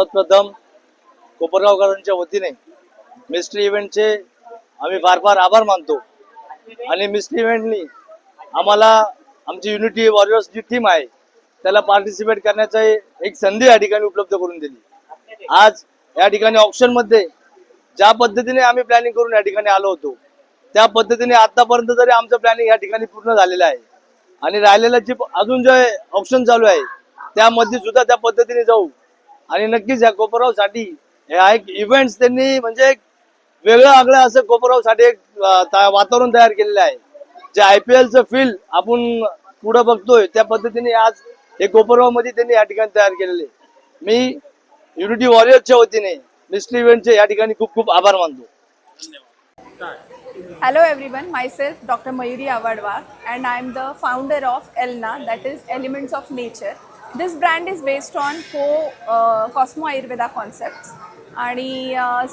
सर्वप्रथम कोपरगावकरांच्या वतीने मिस्ट्री इव्हेंटचे आम्ही फार फार आभार मानतो. आणि मिस्ट्री इव्हेंटनी आम्हाला आमची युनिटी वॉरियर्स जी टीम आहे त्याला पार्टिसिपेट करण्याचा एक संधी या ठिकाणी उपलब्ध करून दिली. आज या ठिकाणी ऑप्शनमध्ये ज्या पद्धतीने आम्ही प्लॅनिंग करून या ठिकाणी आलो होतो त्या पद्धतीने आतापर्यंत तरी आमचं प्लॅनिंग या ठिकाणी पूर्ण झालेलं आहे. आणि राहिलेलं जे अजून जे ऑप्शन चालू आहे त्यामध्ये सुद्धा त्या पद्धतीने जाऊ. आणि नक्कीच या कोपरावसाठी ह्या एक इव्हेंट त्यांनी म्हणजे एक वेगळं आगळं असं कोपरावसाठी एक वातावरण तयार केलेलं आहे. जे आय पी एलचं फील्ड आपण पुढं बघतोय त्या पद्धतीने आज हे कोपरगावमध्ये त्यांनी या ठिकाणी तयार केलेले मी युनिटी वॉरियर्सच्या वतीने मिस्ट्री इव्हेंटचे या ठिकाणी खूप खूप आभार मानतो. Hello everyone myself doctor Mayuri Awadwa and I am the founder of that that is elements of nature this brand is based on co cosmo Ayurveda concept आणि uh,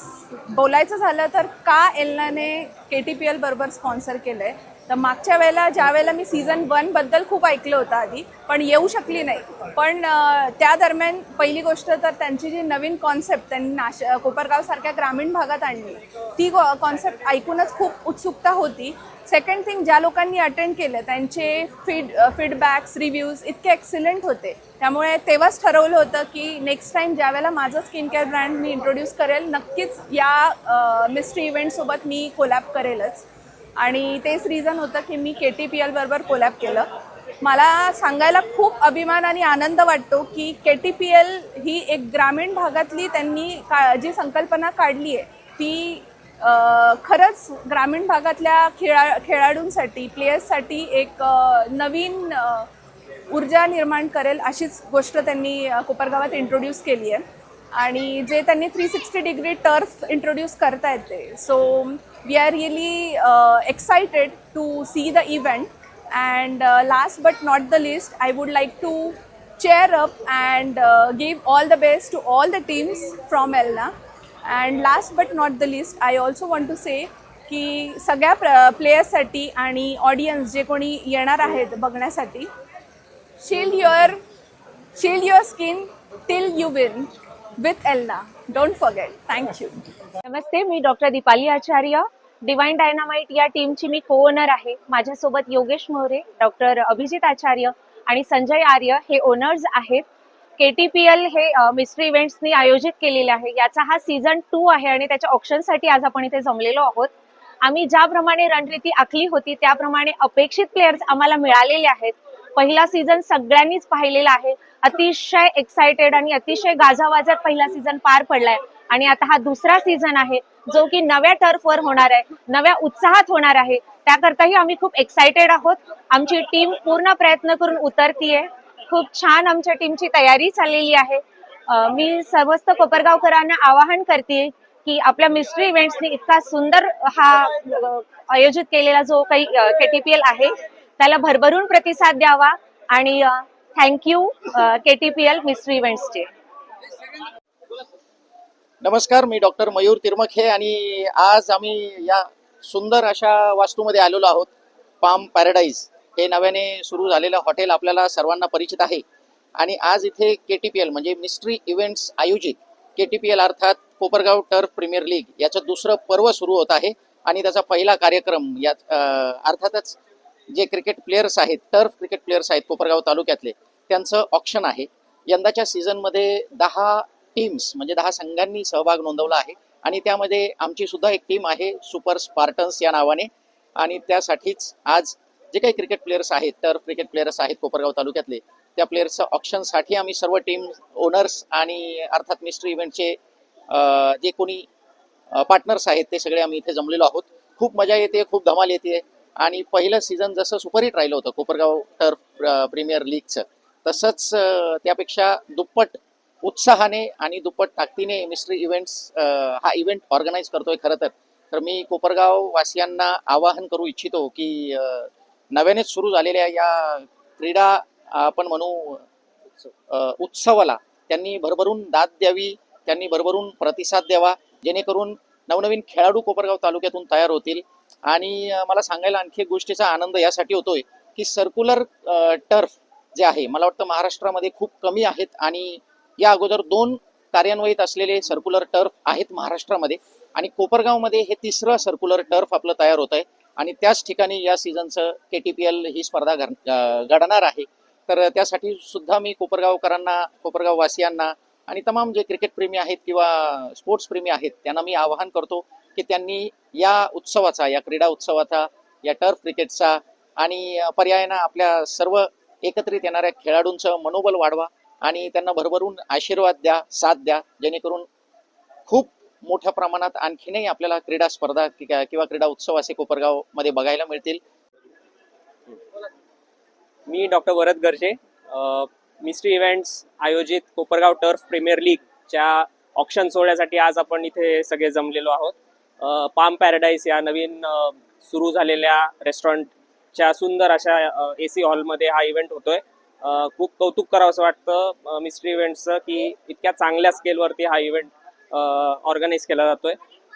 बोलायचं झालं तर का एल्नाने के टी पी एल बरोबर sponsor केलं आहे तर मागच्या वेळेला ज्या वेळेला मी सीझन वनबद्दल खूप ऐकलं होतं आधी पण येऊ शकली नाही. पण uh, त्या दरम्यान पहिली गोष्ट तर त्यांची जी नवीन कॉन्सेप्ट त्यांनी नाश कोपरगावसारख्या ग्रामीण भागात आणली ती कॉन्सेप्ट ऐकूनच खूप उत्सुकता होती. सेकंड थिंग ज्या लोकांनी अटेंड केलं त्यांचे फीड फीडबॅक्स रिव्ह्यूज इतके एक्सिलंट होते. त्यामुळे तेव्हाच ठरवलं होतं की नेक्स्ट टाईम ज्या वेळेला माझं स्किन केअर ब्रँड मी इंट्रोड्यूस करेल नक्कीच या मिस्ट्री इव्हेंटसोबत मी कोलॅब करेलच. आणि तेच रिझन होतं की मी के टी पी एलबरोबर कोलॅब केलं. मला सांगायला खूप अभिमान आणि आनंद वाटतो की के टी पी एल ही एक ग्रामीण भागातली त्यांनी का जी संकल्पना काढली आहे ती खरंच ग्रामीण भागातल्या खेळा खेळाडूंसाठी प्लेयर्ससाठी एक नवीन ऊर्जा निर्माण करेल अशीच गोष्ट त्यांनी कोपरगावात इंट्रोड्यूस केली आहे. आणि जे त्यांनी three sixty degree turf introduce करता येते so we are really excited to see the event and last but not the list I would like to cheer up and give all the best to all the teams from Elna and last but not the list I also want to say की सगळ्या प्र प्लेयर्ससाठी आणि audience जे कोणी येणार आहेत बघण्यासाठी shield your your your skin till you win with एल्ना don't Thank thank you नमस्ते मी doctor Deepali Acharya. Divine dynamite या टीमची मी को ओनर आहे. माझ्यासोबत योगेश मोरे डॉक्टर अभिजित आचार्य आणि संजय आर्य हे ओनर्स आहेत. के टी पी एल हे मिस्ट्री इव्हेंट्सनी आयोजित केलेले आहे. याचा हा सीझन टू आहे आणि त्याच्या ऑप्शनसाठी आज आपण इथे जमलेलो आहोत. आम्ही ज्याप्रमाणे रणनीती आखली होती त्याप्रमाणे अपेक्षित प्लेयर्स आम्हाला मिळालेले आहेत. पहिला सीझन सगळ्यांनीच पाहिलेला आहे. अतिशय एक्सायटेड आणि अतिशय गाजावाजात पहिला सीझन पार पडलाय. आणि आता हा दुसरा सीझन आहे जो की नव्या टर्फवर होणार आहे नव्या उत्साहात होणार आहे. त्याकरताही आम्ही खूप एक्सायटेड आहोत. आमची टीम पूर्ण प्रयत्न करून उतरतीये. खूप छान आमच्या टीमची तयारी चाललेली आहे. मी समस्त कोपरगावकरांना आवाहन करते की आपल्या मिस्ट्री इव्हेंट्सनी इतका सुंदर हा आयोजित केलेला जो काही केटीपीएल आहे त्याला भरभरून प्रतिसाद द्यावा आणि थँक्यू केटीपीएल मिस्ट्री इव्हेंट्सचे नमस्कार मी डॉक्टर मयूर तिरमखे आणि आज आम्ही या सुंदर अशा वास्तूमध्ये आलेलो आहोत पाम पॅराडाईज. हे नव्याने सुरू झालेलं हॉटेल आपल्याला सर्वांना परिचित आहे. आणि आज इथे के टी पी एल म्हणजे मिस्ट्री इव्हेंट्स आयोजित के टी पी एल अर्थात कोपरगाव टर्फ प्रीमियर लीग याचं दुसरं पर्व सुरू होत आहे. आणि त्याचा पहिला कार्यक्रम यात अर्थातच जे क्रिकेट प्लेयर्स आहेत टर्फ क्रिकेट प्लेयर्स आहेत कोपरगाव तालुक्यातले त्यांचं ऑप्शन आहे. यंदाच्या सीझनमध्ये दहा टीम्स म्हणजे दहा संघांनी सहभाग नोंदवला आहे. आणि त्यामध्ये आमची सुद्धा एक टीम आहे सुपर स्पार्टन्स या नावाने. आणि त्यासाठीच आज जे काही क्रिकेट प्लेयर्स आहेत टर्फ क्रिकेट प्लेयर्स आहेत कोपरगाव तालुक्यातले त्या प्लेयर्सच्या ऑप्शनसाठी आम्ही सर्व टीम ओनर्स आणि अर्थात मिस्ट्री इव्हेंटचे जे कोणी पार्टनर्स आहेत ते सगळे आम्ही इथे जमलेलो आहोत. खूप मजा येते खूप धमाल येते. आणि पहिलं सीझन जसं सुपरहिट राहिलं होतं कोपरगाव टर्फ प्रीमियर लीगचं तसंच त्यापेक्षा दुप्पट उत्साहाने आणि दुप्पट ताकदीने मिस्ट्री इव्हेंट्स हा इव्हेंट ऑर्गनाईज करतोय खरं तर. तर मी कोपरगाव वासियांना आवाहन करू इच्छितो की नव्यानेच सुरू झालेल्या या क्रीडा आपण म्हणू उत्सवाला त्यांनी भरभरून दाद द्यावी त्यांनी भरभरून प्रतिसाद द्यावा जेणेकरून नवनवीन खेळाडू कोपरगाव तालुक्यातून तयार होतील. आणि मला सांगायला आणखी एक गोष्टीचा आनंद यासाठी होतोय की सर्क्युलर टर्फ जे आहे मला वाटतं महाराष्ट्रामध्ये खूप कमी आहेत आणि या अगोदर दोन कार्यान्वयित असलेले सर्क्युलर टर्फ आहेत महाराष्ट्रामध्ये आणि कोपरगावमध्ये हे तिसरं सर्क्युलर टर्फ आपलं तयार होत आहे आणि त्याच ठिकाणी या सीझनचं के टी पी एल ही स्पर्धा घडणार आहे. तर त्यासाठी सुद्धा मी कोपरगावकरांना कोपरगाव वासियांना आणि तमाम जे क्रिकेट प्रेमी आहेत किंवा स्पोर्ट्स प्रेमी आहेत त्यांना मी आवाहन करतो की त्यांनी या उत्सवाचा या क्रीडा उत्सवाचा या टर्फ क्रिकेटचा आणि पर्यायानं आपल्या सर्व एकत्रित येणाऱ्या खेळाडूंचं मनोबल वाढवा आणि त्यांना भरभरून आशीर्वाद द्या साथ द्या जेणेकरून खूप मोठ्या प्रमाणात आणखीनही आपल्याला क्रीडा स्पर्धा किंवा क्रीडा उत्सव असे कोपरगावमध्ये बघायला मिळतील. मी doctor Varad Garje mystery events आयोजित कोपरगाव टर्फ प्रीमियर लीगच्या ऑप्शन सोहळ्यासाठी आज आपण इथे सगळे जमलेलो आहोत. पाम पॅराडाईस या नवीन सुरू झालेल्या रेस्टॉरंटच्या सुंदर अशा ए सी हॉलमध्ये हा इव्हेंट होतोय. खूप कौतुक करावं असं वाटतं मिस्ट्री इव्हेंटचं की इतक्या चांगल्या स्केलवरती हा इव्हेंट ऑर्गनाईज केला जातोय.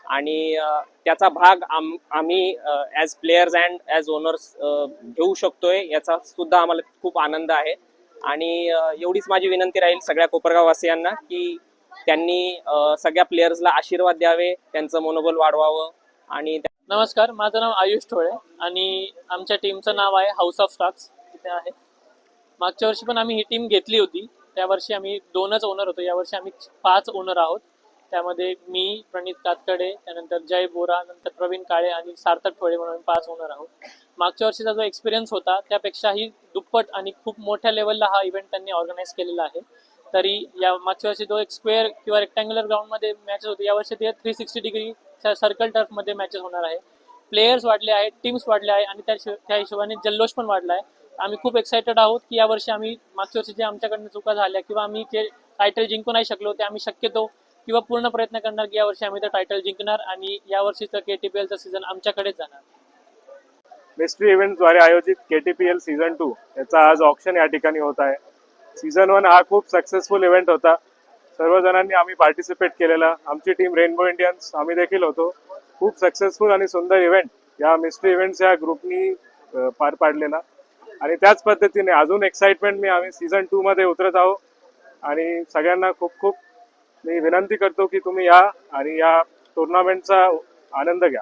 आणि त्याचा भाग आम आम्ही as players and as owners घेऊ शकतोय याचा सुद्धा आम्हाला खूप आनंद आहे. आणि एवढीच माझी विनंती राहील सगळ्या कोपरगाववासियांना की त्यांनी सगळ्या प्लेयर्सला आशीर्वाद द्यावे त्यांचं मनोबल वाढवावं आणि नमस्कार माझं नाव आयुष ठोळे आणि आमच्या टीमचं नाव आहे हाऊस ऑफ स्टॉक्स तिथे आहे. मागच्या वर्षी पण आम्ही ही टीम घेतली होती. त्या वर्षी आम्ही दोनच ओनर होतो. यावर्षी आम्ही पाच ओनर आहोत. त्यामध्ये मी प्रणित कातकडे त्यानंतर जय बोरा नंतर प्रवीण काळे आणि सार्थक ठोळे म्हणून पाच ओनर आहोत. मागच्या वर्षीचा जो एक्सपिरियन्स होता त्यापेक्षाही दुप्पट आणि खूप मोठ्या लेवलला हा इव्हेंट त्यांनी ऑर्गनाईज केलेला आहे. तरी या मागच्या वर्षी जो एक स्क्वेअर किंवा रेक्टँग्युलर ग्राउंडमध्ये मॅचेस होते यावर्षी ते थ्री सिक्स्टी डिग्री सर्कल टर्फमध्ये मॅचेस होणार आहे. प्लेयर्स वाढले आहेत टीम्स वाढले आहे आणि त्या त्या हिशोबाने जल्लोष पण वाढला आहे. आम्ही खूप एक्सायटेड आहोत की यावर्षी आम्ही मागच्या वर्षी जे आमच्याकडनं चुका झाल्या किंवा आम्ही जे टायटल जिंकू नाही शकलो ते आम्ही शक्यतो किंवा पूर्ण प्रयत्न करणार की यावर्षी आम्ही तर टायटल जिंकणार आणि यावर्षीचं के टी पी एलचा सीझन आमच्याकडेच जाणार. मिस्ट्री इव्हेंटद्वारे आयोजित K T P L season two याचा आज ऑप्शन या ठिकाणी होत आहे. सीझन वन हा खूप सक्सेसफुल इव्हेंट होता. सर्वजणांनी आम्ही पार्टिसिपेट केलेला. आमची टीम रेनबो इंडियन्स आम्ही देखील होतो. खूप सक्सेसफुल आणि सुंदर इव्हेंट या मिस्ट्री इव्हेंट्स या ग्रुपनी पार पाडलेला. आणि त्याच पद्धतीने अजून एक्साइटमेंट मी आम्ही सीझन टू मध्ये उतरत आहोत आणि सगळ्यांना खूप खूप मी विनंती करतो की तुम्ही या आणि या टुर्नामेंटचा आनंद घ्या.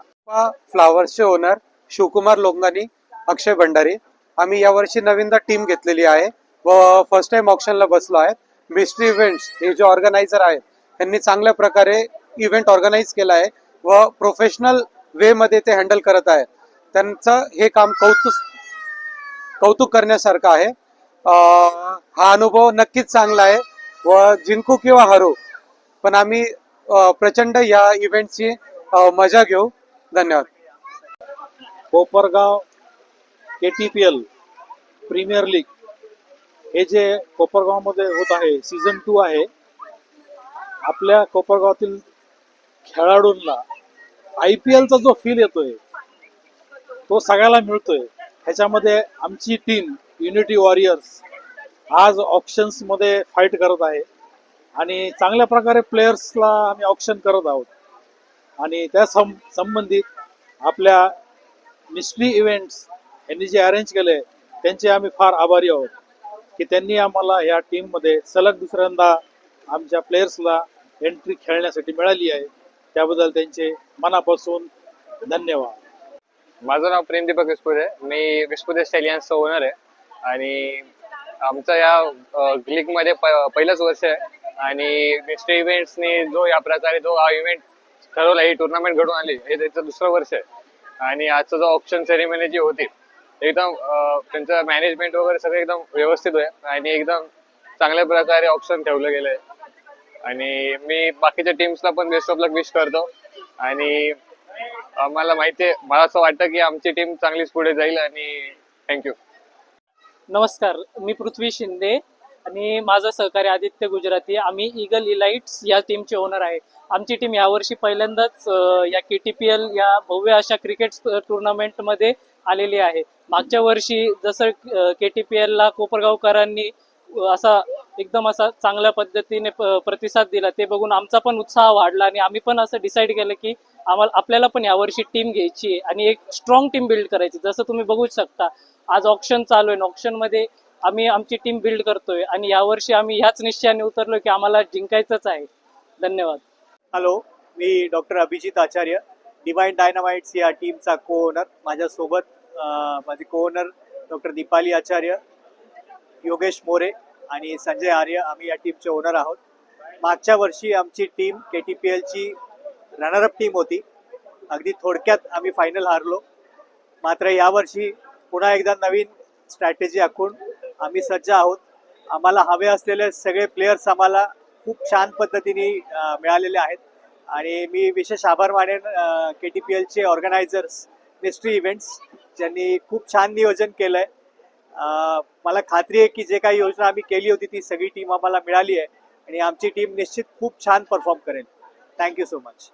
फ्लावर्सचे ओनर शिवकुमार लोंगानी अक्षय भंडारी. आम्ही यावर्षी नवीनदा टीम घेतलेली आहे. व फर्स्ट टाइम ऑप्शनला बसलो आहे. मिस्ट्री इव्हेंट्स हे जे ऑर्गनायझर आहेत त्यांनी चांगल्या प्रकारे इव्हेंट ऑर्गनाईज केला आहे व प्रोफेशनल वे मध्ये ते हँडल करत आहे त्यांचं हे काम कौतुक कौतुक करण्यासारखं आहे. हा अनुभव नक्कीच चांगला आहे व जिंकू किंवा हरू पण आम्ही प्रचंड या इव्हेंटची मजा घेऊ. धन्यवाद. Kopargaon K T P L premier league हे जे कोपरगावमध्ये होत आहे सीझन टू आहे आपल्या कोपरगावातील खेळाडूंना आय पी एलचा जो फील येतोय तो सगळ्याला मिळतोय. ह्याच्यामध्ये आमची टीम युनिटी वॉरियर्स आज ऑप्शन्समध्ये फाईट करत आहे. आणि चांगल्या प्रकारे प्लेयर्सला आम्ही ऑप्शन करत आहोत. आणि त्या सं संबंधित आपल्या मिस्ट्री इव्हेंट्स यांनी जे अरेंज केले त्यांचे आम्ही फार आभारी आहोत. की त्यांनी आम्हाला या टीममध्ये सलग दुसऱ्यांदा आमच्या प्लेयर्सला एंट्री खेळण्यासाठी मिळाली आहे. त्याबद्दल त्यांचे मनापासून धन्यवाद. माझं नाव प्रेम दीपक विस्पुदे मी विस्पुदे स्टेलियन्सचा ओनर आहे. आणि आमचं या लीगमध्ये पहिलंच वर्ष आहे. आणि मिस्टर इव्हेंट्सनी जो या प्रकारे जो हा इव्हेंट ठरवला ही टुर्नामेंट घडून आली हे त्याचं दुसरं वर्ष आहे. आणि आजचं जो ऑप्शन सेरेमनी जी होती एकदम त्यांचं मॅनेजमेंट वगैरे सगळं एकदम व्यवस्थित आहे. आणि एकदम चांगल्या प्रकारे ऑप्शन ठेवलं गेलं आहे आणि मी बाकीच्या टीम्सला पण बेस्ट ऑफ लक विश करतो. आणि मला माहिती आहे मला असं वाटतं की आमची टीम चांगलीच पुढे जाईल आणि थँक्यू नमस्कार मी पृथ्वी शिंदे आणि माझं सहकारी आदित्य गुजराती. आम्ही इगल इलाइट्स या टीमचे ओनर आहे. आमची टीम यावर्षी पहिल्यांदाच या के टी पी एल या भव्य अशा क्रिकेट टुर्नामेंटमध्ये आलेली आहे. मागच्या वर्षी जसं के टी पी एलला कोपरगावकरांनी असा एकदम असा चांगल्या पद्धतीने प्रतिसाद दिला ते बघून आमचा पण उत्साह वाढला आणि आम्ही पण असं डिसाईड केलं की आम्हाला आपल्याला पण यावर्षी टीम घ्यायची आहे आणि एक स्ट्रॉंग टीम बिल्ड करायची. जसं तुम्ही बघू शकता आज ऑप्शन चालू आहे ऑप्शनमध्ये आम्ही आमची टीम बिल्ड करतोय आणि यावर्षी आम्ही ह्याच निश्चयाने उतरलो की आम्हाला जिंकायचंच आहे. धन्यवाद. हॅलो मी doctor Abhijit Acharya divine dynamites या टीमचा को ओनर माझ्यासोबत माझे co owner doctor Deepali Acharya Yogesh More आणि संजय आर्य आम्ही या टीमचे ओनर आहोत. मागच्या वर्षी आमची टीम के टी पी एलची रनरअप टीम होती. अगदी थोडक्यात आम्ही फायनल हारलो. मात्र यावर्षी पुन्हा एकदा नवीन स्ट्रॅटेजी आखून आम्ही सज्ज आहोत. आम्हाला हवे असलेले सगळे प्लेयर्स आम्हाला खूप छान पद्धतीने मिळालेले आहेत. आणि मी विशेष आभार मानेन के टी पी एलचे ऑर्गनायझर्स मिस्ट्री इव्हेंट्स ज्यांनी खूप छान नियोजन केलं आहे मला खात्री आहे की जे काही योजना आम्ही केली होती ती सगळी टीम आम्हाला मिळाली आहे आणि आमची टीम निश्चित खूप छान परफॉर्म करेल. Thank you so much